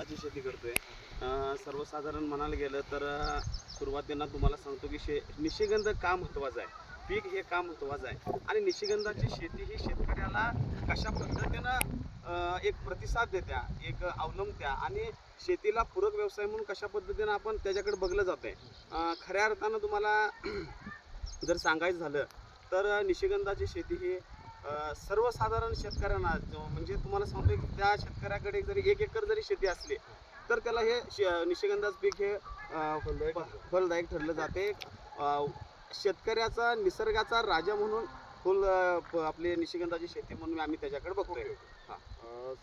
निशिगंधाची शेती करतोय. सर्वसाधारण म्हणायला गेलं तर सुरुवातीला तुम्हाला सांगतो की शे निशिगंध का महत्त्वाचं आहे? पीक हे का महत्त्वाचं आहे? आणि निशिगंधाची शेती ही शेतकऱ्याला कशा पद्धतीनं एक प्रतिसाद देत्या एक अवलंबत्या आणि शेतीला पूरक व्यवसाय म्हणून कशा पद्धतीनं आपण त्याच्याकडे बघलं जातं आहे खऱ्या अर्थानं तुम्हाला जर सांगायचं झालं तर निशिगंधाची शेती ही सर्वसाधारण शेतकऱ्यांना जो- म्हणजे तुम्हाला सांगतो की त्या शेतकऱ्याकडे जरी एक एकर जरी शेती असली तर त्याला हे निशिगंधाचं पीक हे फलदायक ठरलं. जाते. शेतकऱ्याचा निसर्गाचा राजा म्हणून फुल आपली निशिगंधाची शेती म्हणून आम्ही त्याच्याकडे बघतोय. हा.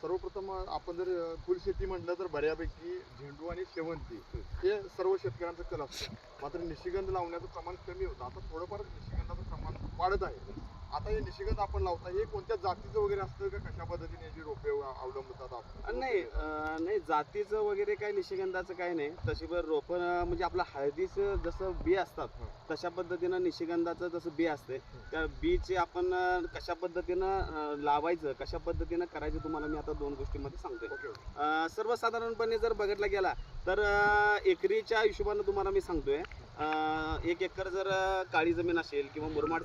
सर्वप्रथम आपण जर अं, फुलशेती म्हटलं तर बऱ्यापैकी झेंडू आणि शेवंती हे सर्व शेतकऱ्यांचं कल असतं. मात्र निशिगंध लावण्याचं प्रमाण कमी होतं. आता थोडंफार निशिगंधाचं प्रमाण वाढत आहे. आता हे निशिगंध आपण लावता हे कोणत्या जातीचं वगैरे असतं का कशा पद्धतीने याची रोपे अवलंबतात आपण? नाही अं, नाही जातीचं वगैरे काय निशिगंधाचं काय नाही. तशी बरं रोपण अं, म्हणजे आपलं हळदीचं जसं बी असतात हं. तशा पद्धतीनं निशिगंधाचं जसं बी असते त्या बीचे आपण अं, कशा पद्धतीनं अं, लावायचं कशा पद्धतीनं करायचं तुम्हाला मी आता दोन गोष्टीमध्ये सांगतोय. Okay okay. अं, सर्वसाधारणपणे जर बघितलं गेला तर अं, एकरीच्या हिशोबानं तुम्हाला मी सांगतोय एक एकर जर काळी जमीन असेल किंवा मुरमाड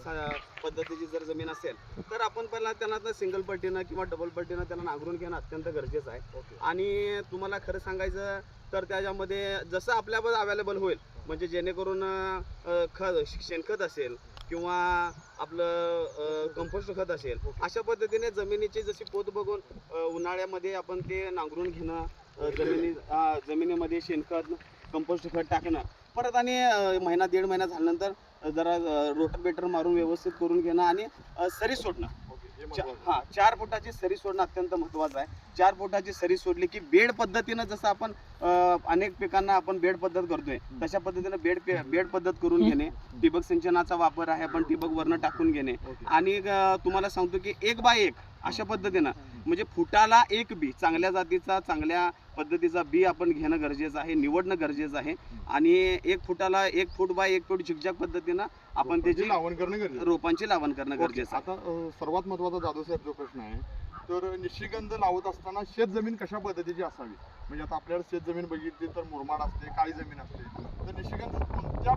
पद्धतीची जर जमीन असेल तर आपण पहिला त्यांना सिंगल पट्टीनं किंवा डबल पट्टीनं त्यांना नांगरून घेणं अत्यंत गरजेचं आहे. आणि तुम्हाला खरं सांगायचं तर त्याच्यामध्ये जसं आपल्यावर अवेलेबल होईल म्हणजे जेणेकरून खत शेणखत असेल किंवा आपलं कंपोस्ट खत असेल अशा पद्धतीने जमिनीची जशी पोत बघून उन्हाळ्यामध्ये आपण ते नांगरून घेणं जमिनी जमिनीमध्ये शेणखत कंपोस्ट खत टाकणं परत आणि महिना दीड महिना झाल्यानंतर जरा रोटर बेटर मारून व्यवस्थित करून घेणं आणि सरी सोडणं. हे चार फुटाची सरी सोडणं अत्यंत महत्वाचं आहे. चार फुटाची सरी सोडली की बेड पद्धतीनं जसं आपण अनेक पिकांना आपण बेड पद्धत करतोय तशा पद्धतीनं बेड पे- बेड पद्धत करून घेणे ठिबक सिंचनाचा वापर आहे आपण ठिबक वरनं टाकून घेणे. आणि तुम्हाला सांगतो की एक बाय एक अशा पद्धतीनं. म्हणजे फुटाला एक बी चांगल्या जातीचा चांगल्या पद्धतीचा बी आपण घेणं गरजेचं आहे निवडणं गरजेचं आहे. आणि एक फुटाला एक फूट बाय एक फूट झिकझॅक पद्धतीनं आपण त्याची लावण करणं गरजेचं. रोपांची लावण करणं. गरजेचं आहे. आता सर्वात महत्त्वाचा जाधव साहेब जो प्रश्न आहे तर निशिगंध लावत असताना शेत जमीन कशा पद्धतीची असावी? म्हणजे आता आपल्याला शेत जमीन बघितली तर मुरमाड असते काळी जमीन असते. तर निशिगंध कोणत्या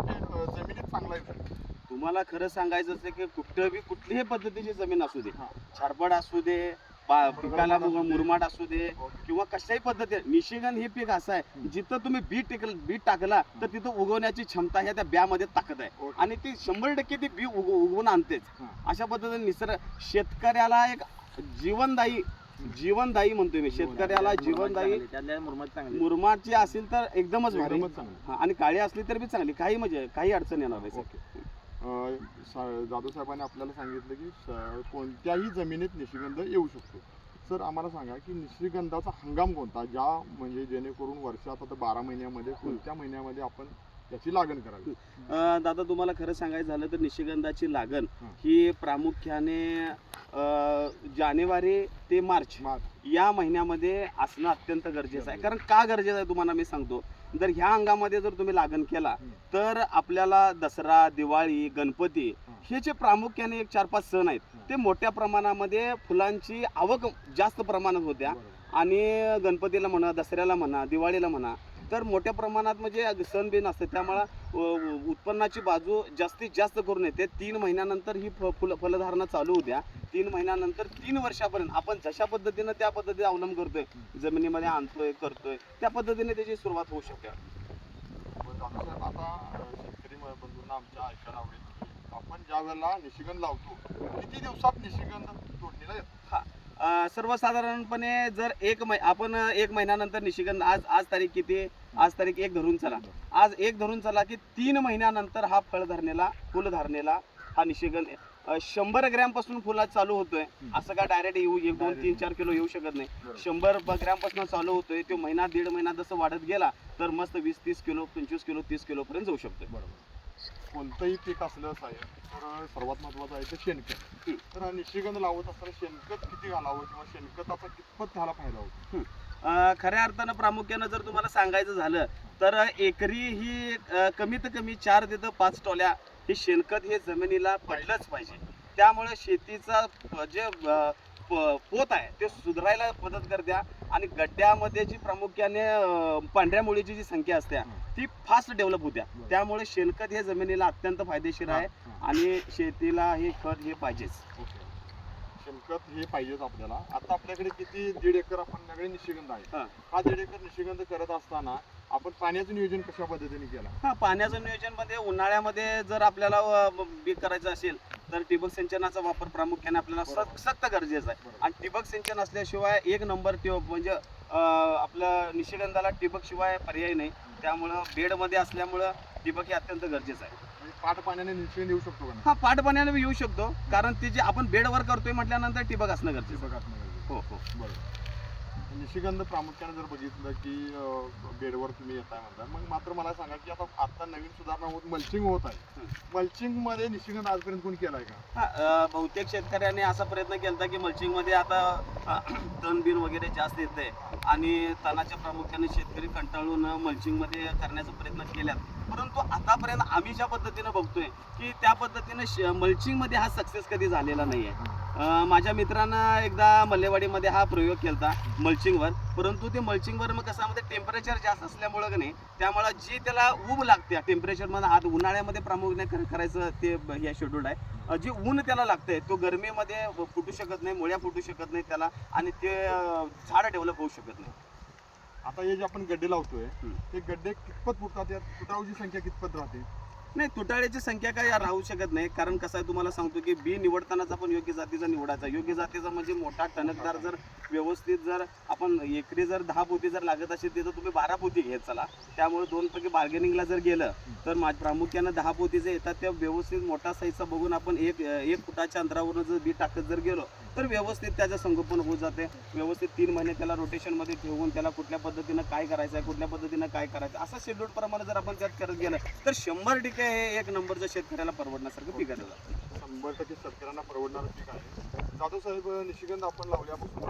जमिनीत चांगला येतो तुम्हाला खरं सांगायचं असेल की कुठं बी कुठलीही पद्धतीची जमीन असू दे. छारपड असू दे पिकाला मु- मुरमाड असू दे किंवा कशाही पद्धती मिशिगन हे पीक असं आहे जिथं तुम्ही बी टिकल बी टाकला तर तिथं उगवण्याची क्षमता ह्या त्या ब्यामध्ये ताकद आहे. आणि ती शंभर टक्के ती बी उग उगवून आणतेच. अशा पद्धतीने निसर्ग शेतकऱ्याला एक जीवनदायी जीवनदायी म्हणतोय मी. शेतकऱ्याला जीवनदायी मुरमाडची असेल तर एकदमच. हा, आणि काळी असली तर बी चांगली. काही म्हणजे काही अडचण येणार नाही. सा- जाधव साहेबांनी आपल्याला सांगितलं की कोणत्याही जमिनीत निशिगंध येऊ शकतो. सर आम्हाला सांगा की निशिगंधाचा हंगाम कोणता? ज्या म्हणजे जेणेकरून वर्षात आता बारा महिन्यामध्ये कोणत्या महिन्यामध्ये आपण त्याची लागण करावी? दादा तुम्हाला खरं सांगायचं झालं तर निशिगंधाची लागण हं. प्रामुख्याने जानेवारी ते मार्च मार्च. या महिन्यामध्ये असणं अत्यंत गरजेचं आहे. कारण का गरजेचं आहे तुम्हाला मी सांगतो? जर ह्या अंगामध्ये जर तुम्ही लागण केला. तर आपल्याला दसरा दिवाळी गणपती हं. जे प्रामुख्याने एक चार पाच सण आहेत. ते मोठ्या प्रमाणामध्ये फुलांची आवक जास्त प्रमाणात होत्या. आणि गणपतीला म्हणा दसऱ्याला म्हणा दिवाळीला म्हणा तर मोठ्या प्रमाणात म्हणजे सण बिन असते त्यामुळं उत्पन्नाची बाजू जास्तीत जास्त करून येते. तीन महिन्यानंतर ही फ फुल फलधारणा चालू होत्या. तीन महिन्यानंतर तीन वर्षापर्यंत आपण जशा पद्धतीनं त्या पद्धतीने अवलंब करतोय जमिनीमध्ये आणतोय करतोय त्या पद्धतीने त्याची सुरुवात होऊ शकते. आता शेतकरी बंधूंना आमच्या ऐकायला आवडेल की आपण ज्या वेळेला निशिगंध लावतो किती दिवसात निशिगंध तोडणीला येतो? अ, सर्वसाधारणपणे जर एक मै आपण एक महिन्यानंतर निशिगंध आज आज तारीख किती? आज तारीख एक धरून चला. आज एक धरून चला की तीन महिन्यानंतर हा फळ धरणेला फुल धरणेला हा निशिगंध शंभर ग्रॅमपासून फुला चालू होतोय. असं का डायरेक्ट येऊ एक दोन तीन चार किलो येऊ शकत नाही. शंभर ग्रॅमपासून चालू होतोय. तो महिना दीड महिना जसं वाढत गेला तर मस्त वीस तीस किलो पंचवीस किलो तीस किलो पर्यंत जाऊ शकतोय. बरोबर कोणतंही पीक असलं साहेब तर सर्वात महत्वाचं आहे ते शेणखत. तर निशिगंध लावत असताना शेणखत किती घालावं किंवा शेणखताचा कितपत त्याला फायदा होतो? खऱ्या अर्थानं प्रामुख्यानं जर तुम्हाला सांगायचं झालं तर एकरी ही कमीत कमी चार ते पाच टोल्या हे शेणखत हे जमिनीला पडलंच पाहिजे. त्यामुळे शेतीचा प- जे पोत आहे ते सुधारायला मदत करत्या. आणि गड्ड्यामध्ये जी प्रामुख्याने पांढऱ्या मुळीची जी संख्या असते ती फास्ट डेव्हलप होत्या. त्यामुळे शेणखत हे जमिनीला अत्यंत फायदेशीर आहे. आणि शेतीला हे खत हे पाहिजेच. शेणखत हे पाहिजेच आपल्याला. आता आपल्याकडे किती दीड एकर आपण नवीन निशिगंध आहे. हा. दीड एकर निशिगंध करत असताना आपण पाण्याचं नियोजन कशा पद्धतीने केलं? हा पाण्याचं नियोजनमध्ये उन्हाळ्यामध्ये जर आपल्याला पीक करायचं असेल तर ठिबक सिंचनाचा वापर प्रामुख्याने आपल्याला सक्त गरजेचा आहे. आणि ठिबक सिंचन असल्याशिवाय एक नंबर ठिबक म्हणजे आपलं निशिगंधाला ठिबक शिवाय पर्याय नाही. त्यामुळं बेडमध्ये असल्यामुळं ठिबक हे अत्यंत गरजेचं आहे. म्हणजे पाट पाण्याने निशिगंध येऊ शकतो? हा पाठपाण्याने बी येऊ शकतो. कारण ते जे आपण बेडवर करतोय म्हटल्यानंतर ठिबक असणं गरजेचं. हो हो. बरोबर. निशिगंध प्रामुख्याने जर बघितलं की बेडवर तुम्ही येताय म्हणता मग मात्र मला सांगा की आता आता नवीन सुधारणा होत मल्चिंग होत आहे. मल्चिंगमध्ये निशिगंध आजपर्यंत कोणी केलाय का? बहुतेक शेतकऱ्यांनी असा प्रयत्न केला की मल्चिंगमध्ये आता अं, तण बिन वगैरे जास्त येते आणि तणाच्या प्रामुख्याने शेतकरी कंटाळून मल्चिंगमध्ये करण्याचा प्रयत्न केल्यात. परंतु आतापर्यंत आम्ही ज्या पद्धतीनं बघतोय की त्या पद्धतीनं मल्चिंगमध्ये हा सक्सेस कधी झालेला नाही आहे माझ्या मित्रानं एकदा मल्लेवाडीमध्ये हा प्रयोग केला मल्चिंगवर परंतु ते मल्चिंगवर मग कसं मध्ये टेम्परेचर जास्त असल्यामुळं का नाही त्यामुळं जी त्याला ऊब लागते टेम्परेचरमध्ये आता उन्हाळ्यामध्ये प्रामुख्याने कर- करायचं ते हे शेड्यूल आहे. जी ऊन त्याला लागते तो गरमीमध्ये फुटू शकत नाही मुळ्या फुटू शकत नाही त्याला आणि ते झाड डेव्हलप होऊ शकत नाही. आता हे जे आपण गड्डे लावतोय. ते गड्डे कितपत फुटतात यात फुटावची संख्या कितपत राहते? नाही तुटाळ्याची संख्या काय राहू शकत नाही. कारण कसं आहे तुम्हाला सांगतो की बी निवडतानाचा पण योग्य जातीचा निवडायचा. योग्य जातीचा म्हणजे मोठा टणकदार जर व्यवस्थित जर आपण एकरी जर दहा पोती जर लागत असेल तिथं तुम्ही बारा पोती घेत चला. त्यामुळे दोन पैकी बार्गेनिंगला जर गेलं तर मा प्रामुख्यानं दहा पोती जे येतात त्या व्यवस्थित मोठा साईजचा बघून आपण एक एक फुटाच्या अंतरावरून जर बी टाकत जर गेलो तर व्यवस्थित त्याचं संगोपन होत जाते. व्यवस्थित तीन महिने त्याला रोटेशनमध्ये ठेवून त्याला कुठल्या पद्धतीनं काय करायचं आहे कुठल्या पद्धतीनं काय करायचं असं शेड्यूल प्रमाणे जर आपण त्यात करत गेलं तर शंभर टक्के हे एक नंबरचं शेतकऱ्याला परवडण्यासारखं पिकाचं जातं. शंभर टक्के शेतकऱ्यांना परवडणारं पीक आहे. जाधव साहेब निशिगंध आपण लावल्यापासून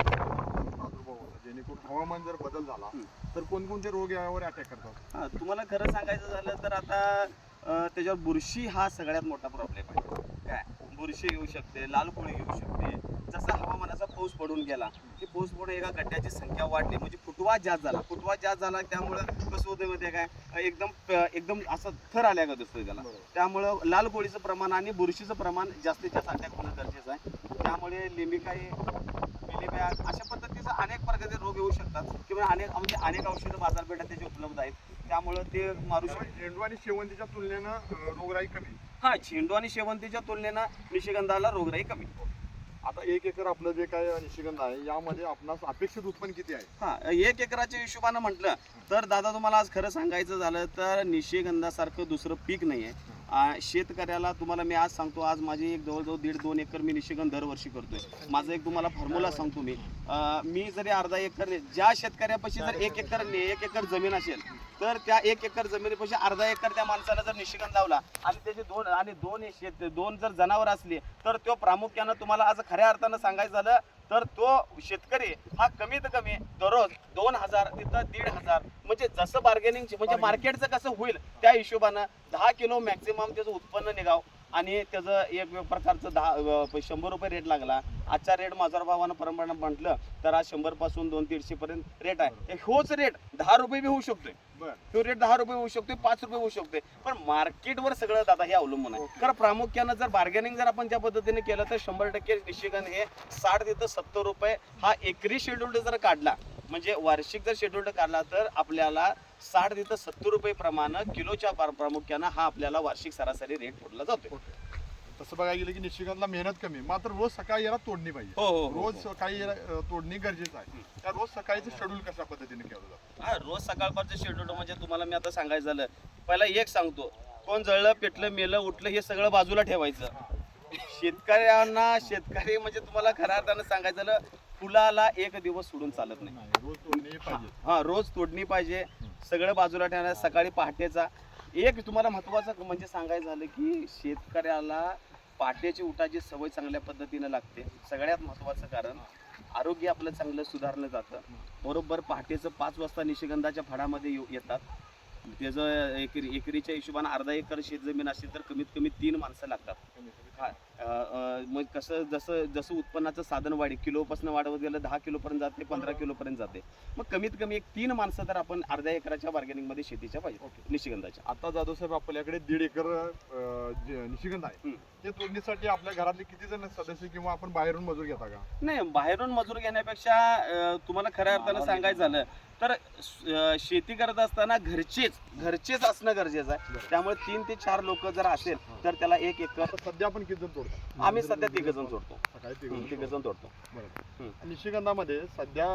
जेणेकरून हवामान जर बदल झाला. तर कोणकोणते रोग यावर अटॅक करतात? हा तुम्हाला खरं सांगायचं झालं तर आता त्याच्यावर बुरशी हा सगळ्यात मोठा प्रॉब्लेम आहे. काय? बुरशी येऊ शकते लाल कोळी येऊ शकते. जसा हवामानाचा पाऊस पडून गेला की पाऊस पडून एका गड्ड्याची संख्या वाढली. म्हणजे फुटवा जास्त झाला. फुटवा जास्त झाला त्यामुळं कसं होतं माहिती काय? एकदम एकदम असं थर आल्या का दिसतोय त्याला. त्यामुळं लाल कोळीचं प्रमाण आणि बुरशीचं प्रमाण जास्तीत जास्त अटॅक होणं गरजेचं आहे. त्यामुळे लिंबिकाई मिलीबॅग अशा पद्धतीचे अनेक प्रकारचे रोग येऊ शकतात. किंवा अनेक म्हणजे अनेक औषधं बाजारपेठात त्याचे उपलब्ध आहेत. त्यामुळं ते मारू शकतात त्यामुळे झेंडू आणि शेवंतीच्या तुलनेनं रोगराई कमी. हा झेंडू आणि शेवंतीच्या तुलनेनं निशिगंधाला रोगराई कमी. आता एक एकर आपलं जे काय निशिगंध आहे यामध्ये आपणास अपेक्षित उत्पन्न किती आहे? हा एक एकराच्या हिशोबानं म्हटलं तर दादा तुम्हाला आज खरं सांगायचं झालं तर निशिगंधासारखं दुसरं पीक नाही आहे शेतकऱ्याला तुम्हाला मी आज सांगतो आज माझी एक जवळजवळ दीड दोन एकर मी निशिगंध दरवर्षी करतोय. माझं एक तुम्हाला फॉर्म्युला सांगतो मी. मी जरी अर्धा एकर ज्या शेतकऱ्यापाशी जर एक एकर एक एकर जमीन असेल तर त्या एक एकर जमिनीपाशी अर्धा एकर त्या माणसाला जर निशिगंध लावला आणि त्याचे दोन आणि दोन शेत दोन जर जनावर असले तर तो प्रामुख्यानं तुम्हाला आज खऱ्या अर्थानं सांगायचं झालं तर तो शेतकरी हा कमीत कमी दररोज दोन हजार तिथं दीड हजार. म्हणजे जसं बार्गेनिंग म्हणजे मार्केटचं कसं होईल त्या हिशोबानं दहा किलो मॅक्झिमम त्याचं उत्पन्न निघाव. आणि त्याचं एक प्रकारचं दहा शंभर रुपये रेट लागला. आजचा रेट माझा भावानं प्रमाण म्हटलं तर आज शंभरपासून दोन दीडशे पर्यंत रेट आहे ह्योच रेट दहा रुपये बी होऊ शकतोय. तो रेट दहा रुपये होऊ शकतो पाच रुपये होऊ शकते पण मार्केटवर सगळं दादा हे अवलंबून आहे. कारण प्रामुख्यानं जर बार्गेनिंग जर आपण त्या पद्धतीने केलं तर शंभर टक्के निश्चित हे साठ ते सत्तर रुपये हा एकरी शेड्यूल जर काढला म्हणजे वार्षिक जर शेड्यूल काढला तर आपल्याला साठ ते सत्तर रुपये प्रमाणे किलोच्या प्रा- प्रामुख्यानं हा आपल्याला वार्षिक सरासरी रेट पडला जातो तसं बघायला गेलं की निशिगंधला मेहनत कमी मात्र रोज सकाळी याला तोडणी पाहिजे. हो हो, हो रोज सकाळी याला अं, तोडणी गरजेचं आहे. त्या रोज सकाळीचं शेड्यूल कशा पद्धतीने केलं जातं? हा रोज सकाळपारचं शेड्यूल म्हणजे तुम्हाला मी आता सांगायचं झालं. पहिला एक सांगतो. कोण जळलं पेटलं मेलं उठलं हे सगळं बाजूला ठेवायचं. शेतकऱ्यांना शेतकरी म्हणजे तुम्हाला खऱ्या अर्थानं सांगायचं झालं फुलाला एक दिवस सोडून चालत नाही. नाही रोज तोडणी पाहिजे. हा रोज तोडणी पाहिजे. सगळं बाजूला ठेवणार सकाळी पहाटेचा. एक तुम्हाला महत्वाचं म्हणजे सांगायचं झालं की शेतकऱ्याला पहाटेची उठाची सवय चांगल्या पद्धतीनं लागते. सगळ्यात महत्वाचं कारण आरोग्य आपलं चांगलं सुधारलं जातं. बरोबर पहाटेचं पाच वाजता निशिगंधाच्या फळामध्ये येऊ- येतात. त्याचं एकरी एकरीच्या हिशोबाने अर्धा एकर शेत जमीन असेल तर कमीत कमी तीन माणसं लागतात. हा, मग कसं जसं जसं उत्पन्नाचं साधन वाढे किलोपासून वाढवत गेलं दहा किलोपर्यंत जाते पंधरा किलोपर्यंत जाते. मग कमीत कमी एक तीन माणसं तर आपण अर्ध्या एकराच्या बार्गेनिंगमध्ये शेतीच्या पाहिजे ओके. निशिगंधाच्या. आता जाधव साहेब आपल्याकडे दीड एकर जे निशिगंध आहे. ते तोडणीसाठी आपल्या घरातले किती जण सदस्य किंवा आपण बाहेरून मजूर घेता का? नाही बाहेरून मजूर घेण्यापेक्षा तुम्हाला खऱ्या अर्थानं सांगायचं झालं तर शेती करत असताना घरचेच घरचेच असणं गरजेचं आहे. त्यामुळे तीन ते चार लोक जर असेल तर त्याला एक एकर सध्या आपण किती जण तोडतो? आम्ही सध्या तिघ जण सकाळी तिघ जण तोडतो. निशिगंधामध्ये सध्या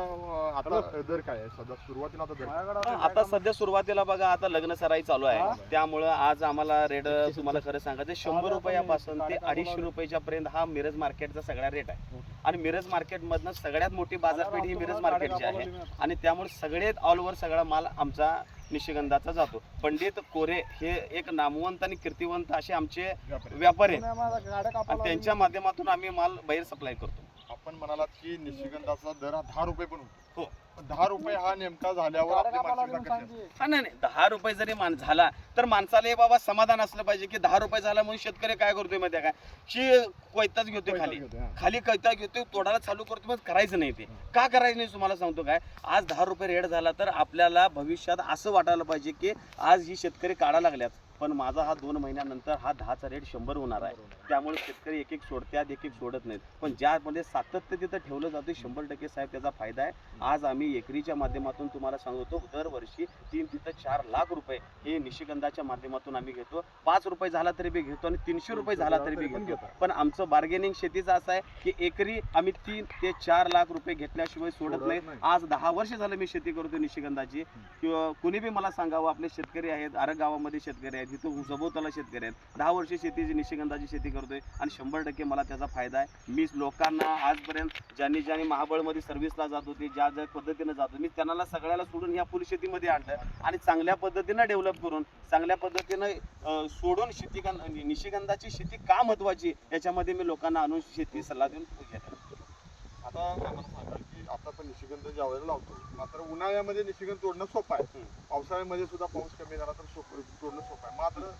आता दर काय सध्या सुरुवातीला आता सध्या सुरुवातीला बघा आता लग्न सराई चालू. आहे. त्यामुळं आज आम्हाला रेट तुम्हाला खरं सांगायचं शंभर रुपयापासून ते अडीचशे रुपयाच्या पर्यंत हा मिरज मार्केटचा सगळा रेट आहे. आणि मिरज मार्केट मधनं सगळ्यात मोठी बाजारपेठ ही मिरज मार्केटची आहे. आणि त्यामुळे सगळ्यात ऑल ओव्हर सगळा माल आमचा निशिगंधाचा जातो. पंडित कोरे हे एक नामवंत आणि कीर्तिवंत असे आमचे व्यापारी. आहेत. आणि त्यांच्या माध्यमातून आम्ही माल बाहेर सप्लाय करतो. आपण म्हणालात की निशिगंधाचा दर हा दहा रुपये पण होतो. हो. दहा रुपये हा नेमका झाल्यावर आपली मानसिकता कशी असते? हा नाही नाही. दहा रुपये जरी मान झाला तर माणसाला हे बाबा समाधान असलं पाहिजे की दहा रुपये झाला म्हणून शेतकरी काय करतोय माहिती काय की कोयताच घेतोय खाली. हा. खाली कैता घेतोय तोडायला चालू करतो मग करायचं नाही ते. का करायचं नाही तुम्हाला सांगतो काय? आज दहा रुपये रेट झाला तर आपल्याला भविष्यात असं वाटायला पाहिजे की आज ही शेतकरी काढा लागल्यात. पण माझा हा दोन महिन्यानंतर हा दहाचा रेट शंभर होणार आहे. त्यामुळे शेतकरी एक एक सोडत्यात एक एक सोडत नाहीत. पण ज्यामध्ये सातत्य तिथं ठेवलं जातं शंभर टक्के साहेब त्याचा फायदा आहे. आज आम्ही एकरीच्या माध्यमातून तुम्हाला सांगतो दरवर्षी तीन तिथं चार लाख रुपये हे निशिगंधाच्या माध्यमातून आम्ही घेतो. पाच रुपये झाला तरी बी घेतो आणि तीनशे रुपये झाला तरी बी घेतो. पण आमचं बार्गेनिंग शेतीचं असं आहे की एकरी आम्ही तीन ते चार लाख रुपये घेतल्याशिवाय सोडत नाही. आज दहा वर्ष झालं मी शेती करतो निशिगंधाची. किंवा कुणी बी मला सांगावं आपले शेतकरी आहेत आरग गावामध्ये शेतकरी आहेत. इथं सभोवताला शेतकरी आहेत. दहा वर्ष शेतीची निशिगंधाची शेती करतोय आणि शंभर टक्के मला त्याचा फायदा आहे. मी लोकांना आजपर्यंत ज्यांनी ज्यांनी महाबळमध्ये सर्व्हिसला जात होते ज्या ज्या पद्धतीनं जातो मी त्यांना सगळ्याला सोडून ह्या फुल शेतीमध्ये आणलं आणि चांगल्या पद्धतीनं डेव्हलप करून चांगल्या पद्धतीनं सोडून शेती म्हणजे निशिगंधाची शेती का महत्वाची याच्यामध्ये मी लोकांना आणून शेती सल्ला देऊन घेतो आता आम्हाला सांगा आता पण निशिगंध ज्या वेळेला लावतो मात्र उन्हाळ्यामध्ये निशिगंध तोडणं सोपं आहे. पावसाळ्यामध्ये सुद्धा पाऊस कमी झाला तर सोपं तोडणं सोपं आहे मात्र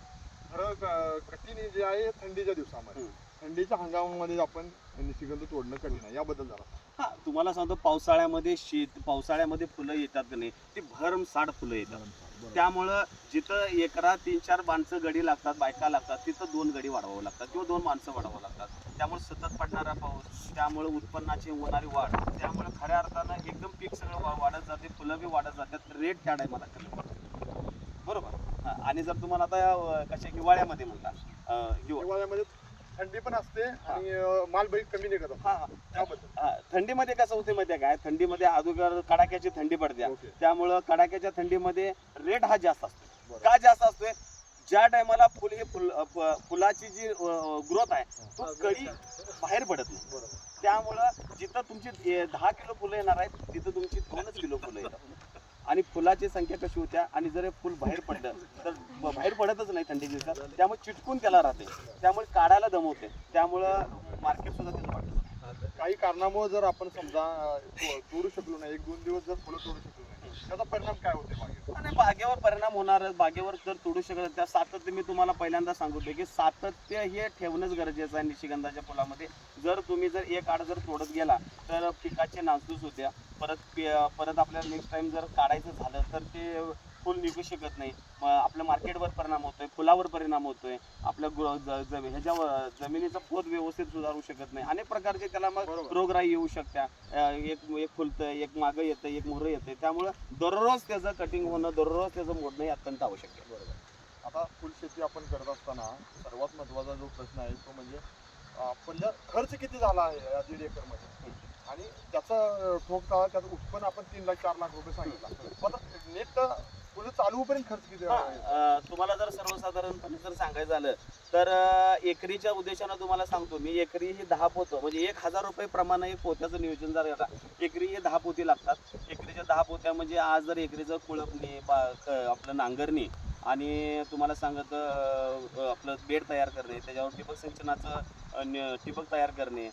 खरं कठीण जे आहे थंडीच्या दिवसामध्ये. थंडीच्या हंगामामध्ये आपण निशिगंध तोडणं कठीण आहे याबद्दल जरा हा तुम्हाला सांगतो पावसाळ्यामध्ये शेत पावसाळ्यामध्ये फुलं येतात का नाही ती भरमसाठ फुलं येतात. त्यामुळं जिथं एकरा तीन चार माणसं गडी लागतात बायका लागतात तिथं दोन गडी वाढवावं लागतात किंवा दोन माणसं वाढवावं लागतात. त्यामुळे सतत पडणारा पाऊस त्यामुळे उत्पन्नाची होणारी वाढ त्यामुळे खऱ्या अर्थानं एकदम पीक सगळं वा- वाढत जाते फुलं बी वाढत जातात रेट त्या टायमाला कमी पडतो बरोबर? आणि जर तुम्हाला आता कशा हिवाळ्यामध्ये म्हणता हिवाळ्यामध्ये थंडी पण असते आणि अं, माल बैल कमी निघत. असतो त्याबद्दल. हा, थंडीमध्ये कसं होते माहिती आहे काय? थंडीमध्ये अगोदर कडाक्याची थंडी पडते. ओके. त्यामुळं कडाक्याच्या थंडीमध्ये रेट हा जास्त असतो. बरं. का जास्त असतोय? ज्या टायमाला फुल हे फुल अ, फुलाची जी ग्रोथ आहे तो कळी बाहेर पडत नाही. बरोबर. त्यामुळं जिथं तुमची ए, दहा किलो फुलं येणार आहेत तिथं तुमची दोनच किलो फुलं येतात. आणि फुलाची संख्या कशी होत्या? आणि जर हे फुल बाहेर पडलं तर बाहेर पडतच नाही थंडी दिवसात. त्यामुळे चिटकून त्याला राहते. त्यामुळे काढायला दमवते. त्यामुळं मार्केट सुद्धा त्याचं वाटतं. काही कारणामुळे जर आपण समजा तोडू शकलो नाही एक दोन दिवस जर फुलं तोडू शकलो नाही त्याचा परिणाम काय होते आणि बागेवर परिणाम होणार बागेवर जर तोडू शकत त्या सातत्य मी तुम्हाला पहिल्यांदा सांगतो की सातत्य हे ठेवणंच गरजेचं आहे निशिगंधाच्या फुलामध्ये. जर तुम्ही जर एक आड जर तोडत गेला तर पिकाचे नासधूस होत्या. परत परत आपल्याला नेक्स्ट टाइम जर काढायचं झालं तर ते फुल निघू शकत नाही. मग आपल्या मार्केटवर परिणाम होतोय फुलावर परिणाम होतोय. आपल्या गु- ज- ज- ह्याच्यावर जमिनीचा पोत व्यवस्थित सुधारू शकत नाही. अनेक प्रकारचे त्याला मग. रोगराई येऊ शकत्या. एक एक फुलतं एक मागं येतं एक मोहरं येतं त्यामुळं दररोज त्याचं कटिंग होणं दररोज त्याचं मोडणं हे अत्यंत आवश्यक आहे. बरोबर. आता फुलशेती आपण करत असताना सर्वात महत्त्वाचा जो प्रश्न आहे तो म्हणजे आपल्या खर्च किती झाला आहे या दीड एकरमध्ये आणि त्याचा ठोक त्याचं उत्पन्न आपण तीन लाख चार लाख रुपये सांगितलं. आता नेट फुलं चालू पर्यंत खर्च किती हा, तुम्हाला जर सर्वसाधारणपणे जर सांगायचं झालं तर एकरीच्या उद्देशानं तुम्हाला सांगतो मी एकरी ही दहा पोतं म्हणजे एक हजार रुपये प्रमाणे एक पोत्याचं नियोजन जर केला एकरी हे दहा पोती लागतात. एकरीच्या दहा पोत्या म्हणजे आज जर एकरीचं कुळपणी आपलं नांगरणी आणि तुम्हाला सांगत आपलं बेड तयार करणे त्याच्यावर ठिबक सिंचनाचं ठिबक तयार करणे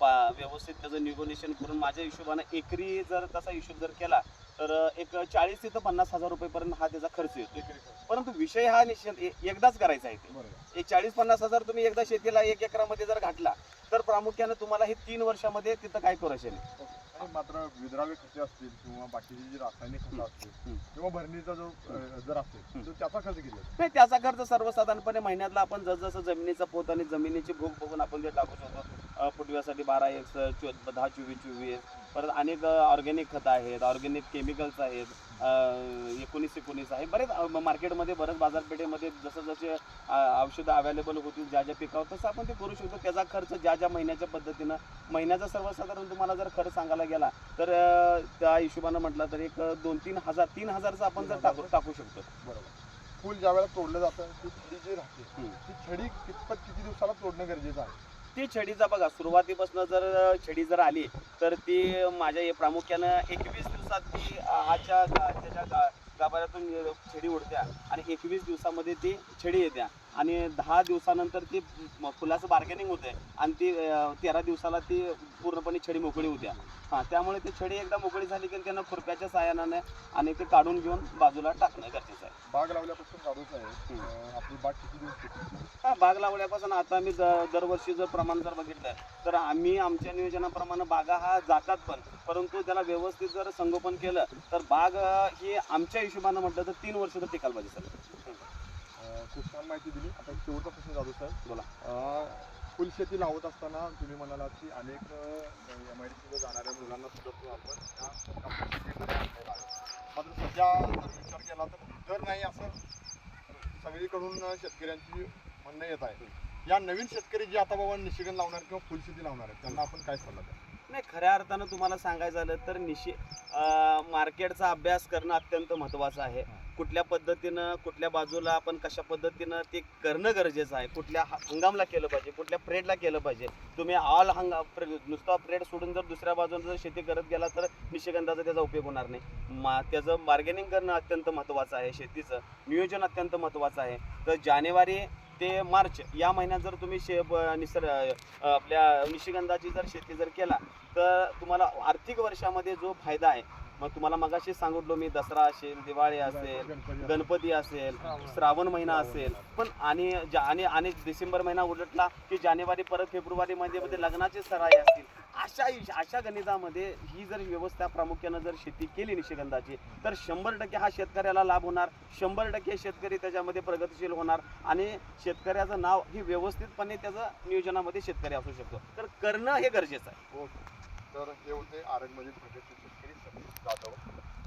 पा व्यवस्थित त्याचं निगोनेशन करून माझ्या हिशोबानं एकरी जर तसा हिशोब जर केला तर एक चाळीस ते पन्नास हजार रुपयेपर्यंत हा त्याचा खर्च येतो परंतु विषय हा निश्चित एकदाच करायचा आहे ते. एक चाळीस पन्नास हजार तुम्ही एकदा शेतीला एक एकरामध्ये जर घातला तर प्रामुख्याने तुम्हाला हे तीन वर्षामध्ये तिथं काय करू असेल आणि मात्र विद्राव्य खते असतील किंवा बाकीची जी रासायनिक खतं असतील. किंवा भरणीचा जो अं, जर असेल. तर त्याचा खर्च किती येतो? नाही त्याचा खर्च सर्वसाधारणपणे महिन्यातला आपण जसजसं जमिनीचा पोत आणि जमिनीची भूक बघून आपण जे टाकू शकतो अं, फुटव्यासाठी बारा एक चो दहा चोवीस चोवीस परत अनेक ऑर्गॅनिक खतं आहेत ऑर्गॅनिक केमिकल्स आहेत एकोणीस एकोणीस आहे. बरेच मार्केटमध्ये बरेच बाजारपेठेमध्ये जसं जसे औषधं अवेलेबल होतील ज्या ज्या पिकावर तसं आपण ते करू शकतो. त्याचा खर्च ज्या ज्या महिन्याच्या पद्धतीनं महिन्याचा सर्वसाधारण तुम्हाला जर खर्च सांगायला गेला तर त्या हिशोबानं म्हटलं तर एक दोन तीन हजार तीन हजारचं आपण जर टाकू टाकू शकतो. बरोबर. फुल ज्या वेळेला तोडलं जातं ती छडी जी राहते. ती छडी कितपत किती दिवसाला तोडणं गरजेचं आहे? ती छडीचा बघा सुरुवातीपासून जर छडी जर आली तर ती माझ्या प्रामुख्यानं एकवीस दिवसात ती आजच्या त्याच्या गाभाऱ्यातून छडी उडत्या आणि एकवीस दिवसामध्ये ती छडी येत्या. आणि दहा दिवसानंतर ती फुलाचं बार्गेनिंग होते आणि ती तेरा दिवसाला ती पूर्णपणे छडी मोकळी होत्या. हां त्यामुळे ती छडी एकदा मोकळी झाली की त्यांना खुरप्याच्या साहाय्याने आणि ते काढून घेऊन बाजूला टाकणं गरजेचं आहे. बाग लावल्यापासून हम्म. अं, आपली बाग किती दिवस? हा बाग लावल्यापासून आता आम्ही दरवर्षी जर प्रमाण जर बघितलं तर आम्ही आमच्या नियोजनाप्रमाणे बागा हा जातात पण परंतु त्याला व्यवस्थित जर संगोपन केलं तर बाग ही आमच्या हिशोबानं म्हटलं तर तीन वर्ष तर टिकायला पाहिजे सर. खूप छान माहिती दिली. आता एक शेवटचा प्रश्न जाधव साहेब बोला. फुलशेती लावत असताना तुम्ही म्हणालात की अनेक एम आय डी जाणाऱ्या मुलांना सुद्धा आपण त्या शेतीमध्ये आणलेला आहे. मात्र सध्या जर विचार केला तर दर नाही असं सगळीकडून शेतकऱ्यांची म्हणणं येत आहे. या नवीन शेतकरी जे आता बाबा निशिगण लावणार किंवा फुलशेती लावणार आहेत त्यांना आपण काय सल्ला द्या नाही खऱ्या अर्थानं तुम्हाला सांगायचं झालं तर निशे मार्केटचा अभ्यास करणं अत्यंत महत्त्वाचं आहे. कुठल्या पद्धतीनं कुठल्या बाजूला आपण कशा पद्धतीनं ते करणं गरजेचं आहे? कुठल्या ह- हंगामला केलं पाहिजे कुठल्या प्रेडला केलं पाहिजे? तुम्ही ऑल हंगाम प्रे- नुसता प्रेड सोडून जर दुसऱ्या बाजूने जर शेती करत गेला तर निशिगंधाचा त्याचा उपयोग होणार नाही. मा त्याचं बार्गेनिंग करणं अत्यंत महत्त्वाचं आहे शेतीचं. नियोजन अत्यंत महत्त्वाचं आहे. तर जानेवारी ते मार्च या महिन्यात जर तुम्ही शे ब- निसर आपल्या निशिगंधाची जर शेती जर केला तर तुम्हाला आर्थिक वर्षामध्ये जो फायदा आहे मग तुम्हाला मगाशी सांगितलो मी दसरा असेल दिवाळी असेल गणपती असेल श्रावण महिना असेल. पण आणि जा- आणि आणि डिसेंबर महिना उलटला की जानेवारी परत फेब्रुवारी मध्ये मध्ये लग्नाचे सराई असतील. अशा अशा गणितामध्ये ही जर व्यवस्था प्रामुख्यानं जर शेती केली निशिगंधाची तर शंभर टक्के हा शेतकऱ्याला लाभ होणार. शंभर टक्के शेतकरी त्याच्यामध्ये प्रगतीशील होणार आणि शेतकऱ्याचं नाव ही व्यवस्थितपणे त्याचं नियोजनामध्ये शेतकरी असू शकतो. तर करणं हे गरजेचं आहे. ओके तर हे होते आरंग जाधव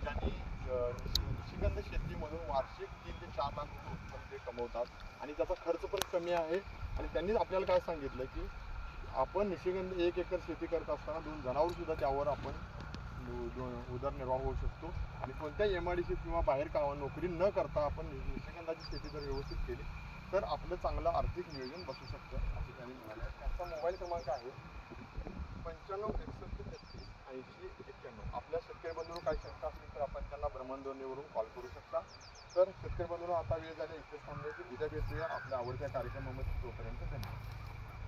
त्यांनी निशिगंध शेतीमधून वार्षिक तीन ते चार लाख रुपये उत्पन्न ते कमवतात. आणि त्याचा खर्च पण कमी आहे. आणि त्यांनीच आपल्याला काय सांगितलं की आपण निशिगंध एक एकर शेती करत असताना दोन जनावर सुद्धा त्यावर आपण उदरनिर्वाह होऊ शकतो. आणि कोणत्या एम आय डी किंवा बाहेर कामा नोकरी न करता आपण निशिगंधाची शेती जर व्यवस्थित केली तर आपलं चांगलं आर्थिक नियोजन बसू शकतं असं त्यांनी म्हणाले त्यांचा मोबाईल क्रमांक आहे. पंच्याण्णव एकसष्ट तेहतीस ऐंशी एक्क्याण्णव. आपल्या शेतकरी बंधूंनो काही शंका असतील तर आपण त्यांना भ्रमणध्वनीवरून कॉल करू शकता. तर शेतकरी बंधूंनो आता वेळ झाली इथेच थांबण्याची उद्या भेटूया आपल्या आवडत्या कार्यक्रमामध्ये. तोपर्यंत धन्यवाद.